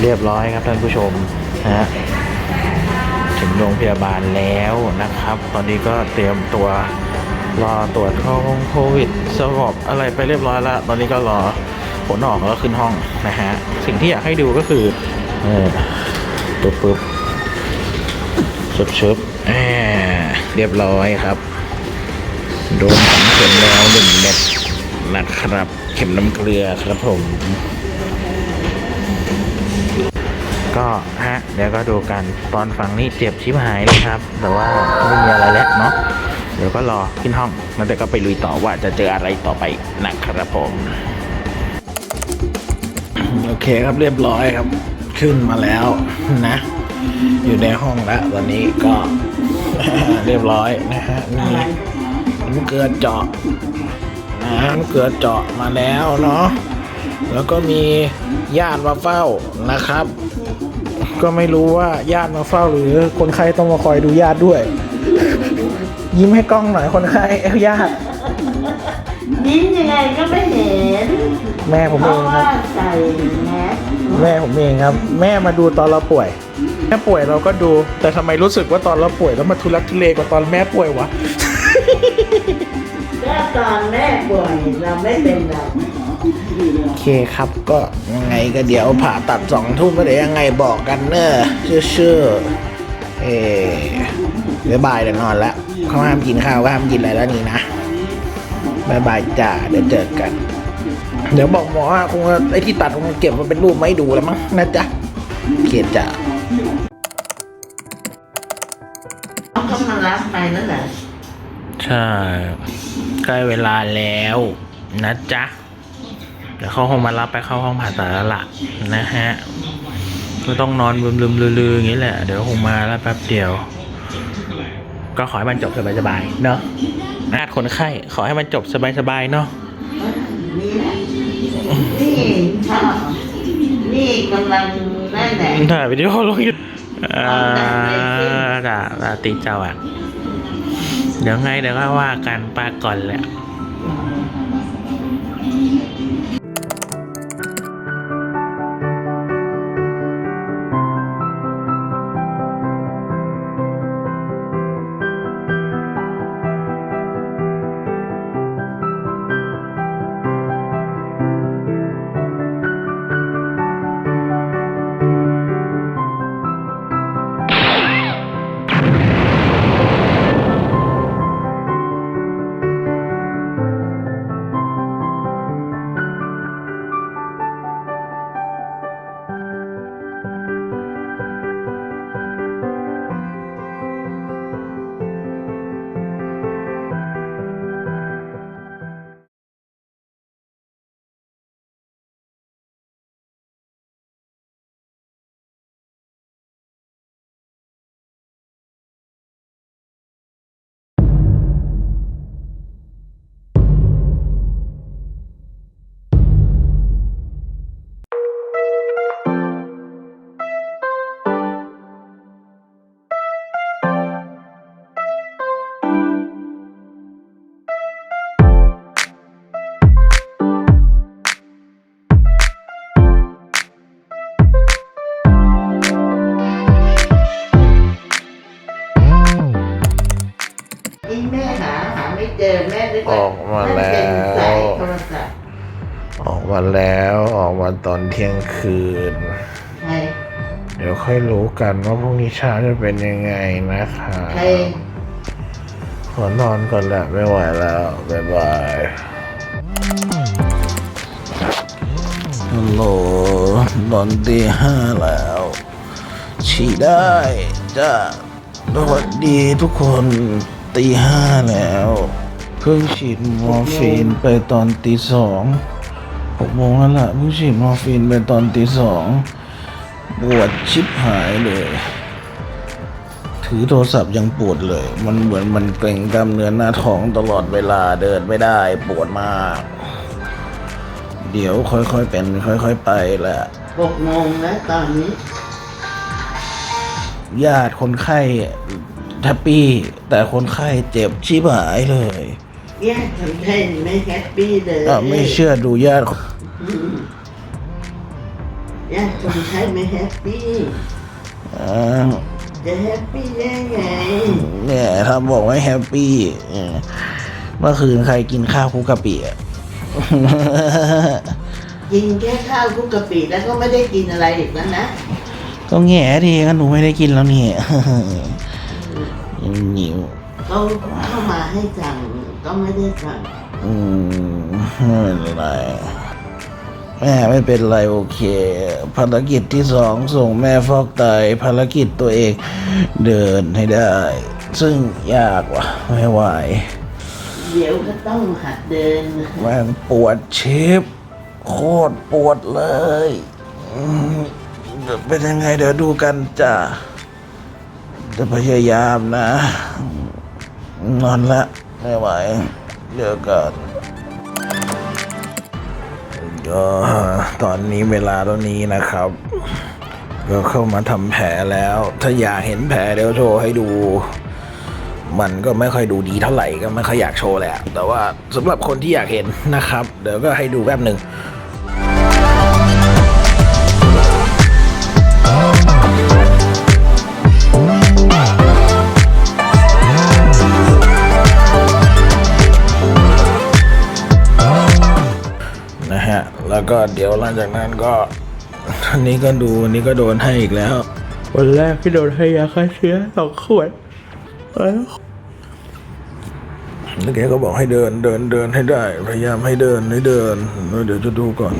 เรียบร้อยครับท่านผู้ชมนะฮะถึงโรงพยาบาลแล้วนะครับ ตอนนี้ก็เตรียมตัวรอตรวจโควิดสวอปอะไรไปเรียบร้อยแล้ว ตอนนี้ก็รอผลออกแล้วก็ขึ้นห้องนะฮะ สิ่งที่อยากให้ดูก็คือเออปุ๊บปุ๊บชุบชุบแอมเรียบร้อยครับ โดนสองเข็มแล้วหนึ่งเม็ดนะครับ เข็มน้ำเกลือครับผม ก็ฮะเดี๋ยวก็ดูกันตอนฟังนี่เจ็บชิบหายเลยครับ แต่ว่าไม่มีอะไรแล้วเนาะเดี๋ยวก็รอขึ้นห้องแล้วเดี๋ยวก็ไปลุยต่อว่าจะเจออะไรต่อไปนะครับผมโอเคครับเรียบร้อยครับ ขึ้นมาแล้วนะ อยู่ในห้องแล้วตอนนี้ก็เรียบร้อยนะฮะมีน้ำเกลือเจาะน้ำเกลือเจาะมาแล้วเนาะแล้วก็มีญาติมาเฝ้านะครับ ก็ไม่รู้ว่าญาติมาเฝ้าหรือคนไข้ต้องมาคอยดูญาติด้วย ยิ้มให้กล้องหน่อยคนไข้เอ้าญาติยิ้มยังไงก็ไม่เห็น แม่ผมเพเอราะงคว่ารับ ใส่แมสแม่ผมเองครับ แม่มาดูตอนเราป่วย แม่ป่วยเราก็ดู แต่ทำไมรู้สึกว่าตอนเราป่วยแล้วมาทุลักทุเลกว่าตอนแม่ป่วยวะ ก็ตอนแม่ป่วยเราไม่เป็นไรโอ เคครับก็ยังไงก็เดี๋ยวผ่าตัดสองทุ่มก็เดี๋ยวยังไงบอกกันเนอะชื่อๆเออบ๊ายบายเดี๋ยวนอนแล้วเขาห้ามกินข้าวก็ห้ามกินอะไรแล้วนี่นะบ๊ายบายจ้าเดี๋ยวเจอกัน เดี๋ยวบอกหมอว่าคงไอ้ที่ตัดคงเก็บมาเป็นรูปไม่ดูแล้วมั้งนะจ๊ะเกียรจ้าเขาก็มารับไปนั่นแหละใช่ใกล้เวลาแล้วนะจ๊ะเดี๋ยวเขาคงมารับไปเข้าห้องผ่าตัดแล้วล่ะนะฮะก็ต้องนอนลืมๆลือๆอย่างนี้แหละ เดี๋ยวคงมาแล้วแป๊บเดียว ก็ขอให้มันจบสบายๆเนาะนาดคนไข้ ขอให้มันจบสบายๆเนาะนี่แหละนี่ชอบนี่กำลังนั่นแหละถ่ายวิดีโอลงยูอ่าด่าด่าตีเจ้าอะ เดี๋ยวไงเดี๋ยวก็ว่ากันปาก่อนแหละ ที่แม่หาหาไม่เจอแม่นึกออกมาแล้ว นเป็นสายโทรศัพท์ออกมาแล้วออกมาตอนเที่ยงคืน ใครเดี๋ยวค่อยรู้กันว่าพรุ่งนี้เช้าจะเป็นยังไงนะคะใครขอนอนก่อนแหละไม่ไหวแล้ว บ๊ายบายฮัลโหลตอนตีห้าแล้ว ฉี่ได้จ้าสวัสดีทุกคน ตีห้าแล้ว เพิ่งฉีดมอร์ฟีนไปตอนตีสองหกโมงแล้วล่ะเพิ่งฉีดมอร์ฟีนไปตอนตีสองปวดชิบหายเลย ถือโทรศัพท์ยังปวดเลย มันเหมือนมันเกร็งกล้ามเนื้อหน้าท้องตลอดเวลาเดินไม่ได้ปวดมาก เดี๋ยวค่อยๆเป็น ค่อย ๆ ไปแหละหกโมงแล้วตอนนี้ญาติคนไข้ แฮปปี้แต่คนไข้เจ็บชิบหายเลยแยกคนไข้ไม่แฮปปี้เลยอะไม่เชื่อดูญาติญญาติคนไข้ไม่แฮปปี้ อ่าจะแฮปปี้ได้ไงเนี่ยถ้าบอกว่าแฮปปี้เออเมื่อคืนใครกินข้าวคลุกกะปิอะกินแค่ข้าวคลุกกะปิแล้วก็ไม่ได้กินอะไรอีกแล้วนะ ก็แง่ดีก็หนูไม่ได้กินแล้วนี่ หิวเขาเข้ามาให้สั่งก็ไม่ได้สั่งอืมไม่เป็นไรแม่ไม่เป็นไรโอเค ภารกิจที่สองส่งแม่ฟอกไตภารกิจตัวเองเดินให้ได้ ซึ่งยากว่ะไม่ไหวเดี๋ยวก็ต้องหัดเดินแม่งปวดชิปโคตรปวดเลยอืมเดี๋ยวเป็นยังไงเดี๋ยวดูกันจ้ะ จะพยายามนะ นอนละ ไม่ไหวเดี๋ยวก่อนก็ตอนนี้เวลาตอนนี้นะครับ ก็เข้ามาทำแผลแล้ว ถ้าอยากเห็นแผลเดี๋ยวโชว์ให้ดู มันก็ไม่ค่อยดูดีเท่าไหร่ก็ไม่ค่อยอยากโชว์แหละแต่ว่าสำหรับคนที่อยากเห็นนะครับ เดี๋ยวก็ให้ดูแป๊บหนึ่ง ก็เดี๋ยวหลังจากนั้นก็อันนี้ก็ดูอันนี้ก็โดนให้อีกแล้ว วันแรกที่โดนให้ยาฆ่าเชื้อสองขวดแล้วแล้วแกก็บอกให้เดินเดินเดินให้ได้ พยายามให้เดินให้เดินแล้วเดี๋ยวจะดูก่อน